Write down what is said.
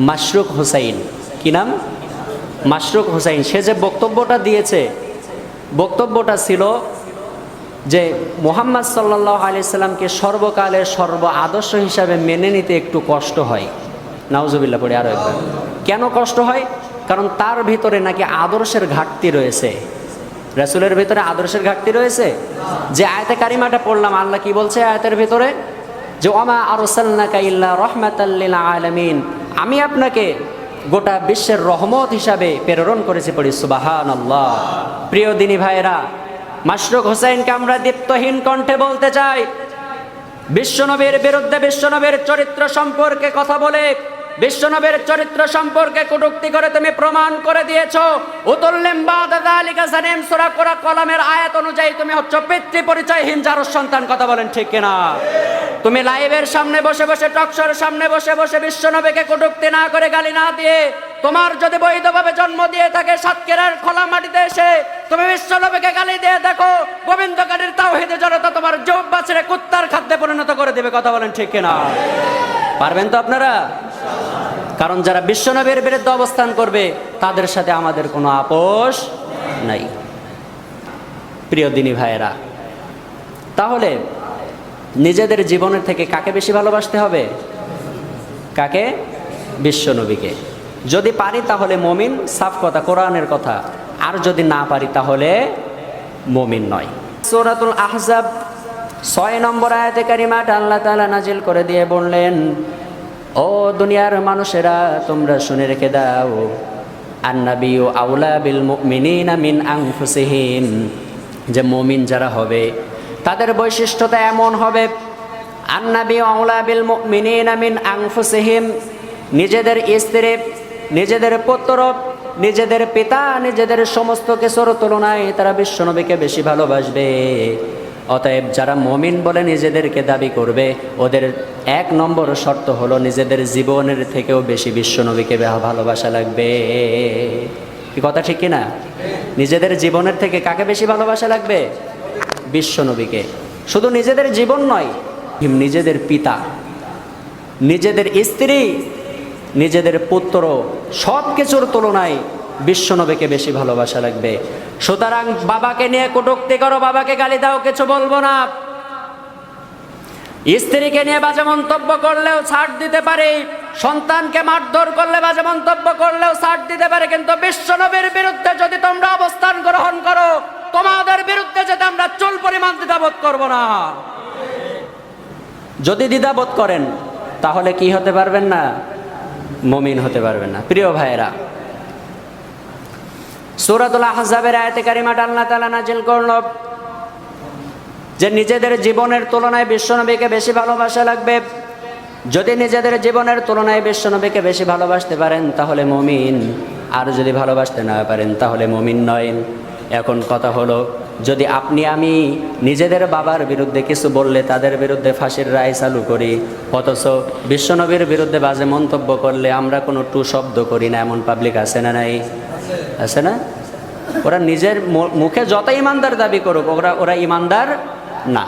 মাশরুক হুসাইন। কি নাম? মাশরুক হুসাইন। সে যে বক্তব্যটা দিয়েছে, বক্তব্যটা ছিল যে মোহাম্মদ সাল্লাহ আলিয়াল্লামকে সর্বকালের সর্ব আদর্শ হিসাবে মেনে নিতে একটু কষ্ট হয়। নাউজুবিল্লা পড়ে আরও একবার। কেন কষ্ট হয়? কারণ তার ভিতরে নাকি আদর্শের ঘাটতি রয়েছে। রাসুলের ভিতরে আদর্শের ঘাটতি রয়েছে? যে আয়তে কারিমাটা পড়লাম, আল্লাহ কি বলছে আয়তের ভিতরে? যে, ওমা আরসাল্লাকা ইল্লা রহমাতাল্লিল আলামিন। আমি আপনাকে গোটা বিশ্বের রহমত হিসাবে প্রেরণ করেছি পড়ি সুবাহান আল্লাহ প্রিয় দিনী ভাইয়েরা, মাশরুক হোসেনকে আমরা দীপ্তহীন কণ্ঠে বলতে চাই। বিশ্বনবীর বিরুদ্ধে বিশ্বনবীর চরিত্র সম্পর্কে কথা বলে, বিশ্বনবীর চরিত্র সম্পর্কে কটুক্তি করে তুমি প্রমাণ করে দিয়েছ। উতুল্লিম বাদালিকা জানিম, সূরা কোরা কলামের আয়াত অনুযায়ী তুমি হচ্ছে পিতৃ পরিচয়হীন যার সন্তান, কথা বলেন ঠিক কিনা? তুমি লাইভের সামনে বসে বসে টকশোর সামনে বসে বসে বিশ্বনবীকে কটুক্তি না করে গালি না দিয়ে তোমার যদি বৈধভাবে জন্ম দিয়ে থাকে সাতক্ষীরার খোলা মাটিতে এসে তুমি বিশ্বনবীকে গালি দিয়ে দেখো গোবিন্দকারীর তাওহিদে জনতা তোমার জব বাছরে কুত্তার খাদ্যে পরিণত করে দেবে, কথা বলেন ঠিক কিনা? পারবেন তো আপনারা? কারণ যারা বিশ্বনবীর বিরুদ্ধে অবস্থান করবে, তাদের সাথে আমাদের কোনো আপোষ নাই। প্রিয় দিনী ভাইয়েরা, তাহলে নিজেদের জীবনের থেকে কাকে বেশি ভালোবাসতে হবে? কাকে? বিশ্বনবীকে যদি পারি তাহলে মমিন, সাফ কথা, কোরআনের কথা। আর যদি না পারি তাহলে মমিন নয়। সৌরাতুল আহজাব ছয় নম্বর আয়াতে কারিমাটা আল্লাহ তালা নাজিল করে দিয়ে বললেন, ও দুনিয়ার মানুষেরা, তোমরা শুনে রেখে দাও আন্নাবি ও আউলা বিল মুমিনিনা মিন আনফুসিহিম যে মমিন যারা হবে তাদের বৈশিষ্ট্যতা এমন হবে, আন্নাবি ও আউলা বিল মুমিনিনা মিন আনফুসিহিম, নিজেদের স্ত্রী, নিজেদের পুত্র, নিজেদের পিতা, নিজেদের সমস্ত কিছুর তুলনায় তারা বিশ্বনবীকে বেশি ভালোবাসবে। অতএব যারা মমিন বলে নিজেদেরকে দাবি করবে, ওদের এক নম্বর শর্ত হলো নিজেদের জীবনের থেকেও বেশি বিশ্বনবীকে ভালোবাসা লাগবে। কি কথা ঠিক কিনা? নিজেদের জীবনের থেকে কাকে বেশি ভালোবাসা লাগবে? বিশ্বনবীকে শুধু নিজেদের জীবন নয়, নিজেদের পিতা, নিজেদের স্ত্রী, নিজেদের পুত্র সব কিছুর তুলনায় বিশ্বনবীকে বেশি ভালোবাসা লাগবে। সুতরাং বাবাকে নিয়ে কটুক্তি করো, বাবাকে গালি দাও, কিছু বলব না। স্ত্রীকে নিয়ে বাজে মন্তব্য করলেও ছাড় দিতে পারে, সন্তানকে মারধর করলে বাজে মন্তব্য করলেও ছাড় দিতে পারে, কিন্তু বিশ্বনবীর বিরুদ্ধে যদি তোমরা অবস্থান গ্রহণ করো তোমাদের বিরুদ্ধে যেতে আমরা চুল পরিমাণ দ্বিধাবোধ করব না। যদি দ্বিধাবোধ করেন, তাহলে কি হতে পারবেন না? মমিন হতে পারবেন না। প্রিয় ভাইয়েরা, সূরাতুল আহজাবের আয়াতে কারিমাটা আল্লাহ তাআলা নাজিল করল। যে নিজেদের জীবনের তুলনায় বিশ্বনবীকে বেশি ভালোবাসা লাগবে। যদি নিজেদের জীবনের তুলনায় বিশ্বনবীকে বেশি ভালোবাসতে পারেন, তাহলে মমিন। আর যদি ভালোবাসতে না পারেন, তাহলে মমিন নয়। এখন কথা হলো, যদি আপনি, আমি নিজেদের বাবার বিরুদ্ধে কিছু বললে তাদের বিরুদ্ধে ফাঁসির রায় চালু করি, অথচ বিশ্বনবীর বিরুদ্ধে বাজে মন্তব্য করলে আমরা কোনো টু শব্দ করি না, এমন পাবলিক আছে না নাই? আছে না? ওরা নিজের মুখে যত ইমানদার দাবি করুক, ওরা ওরা ইমানদার না।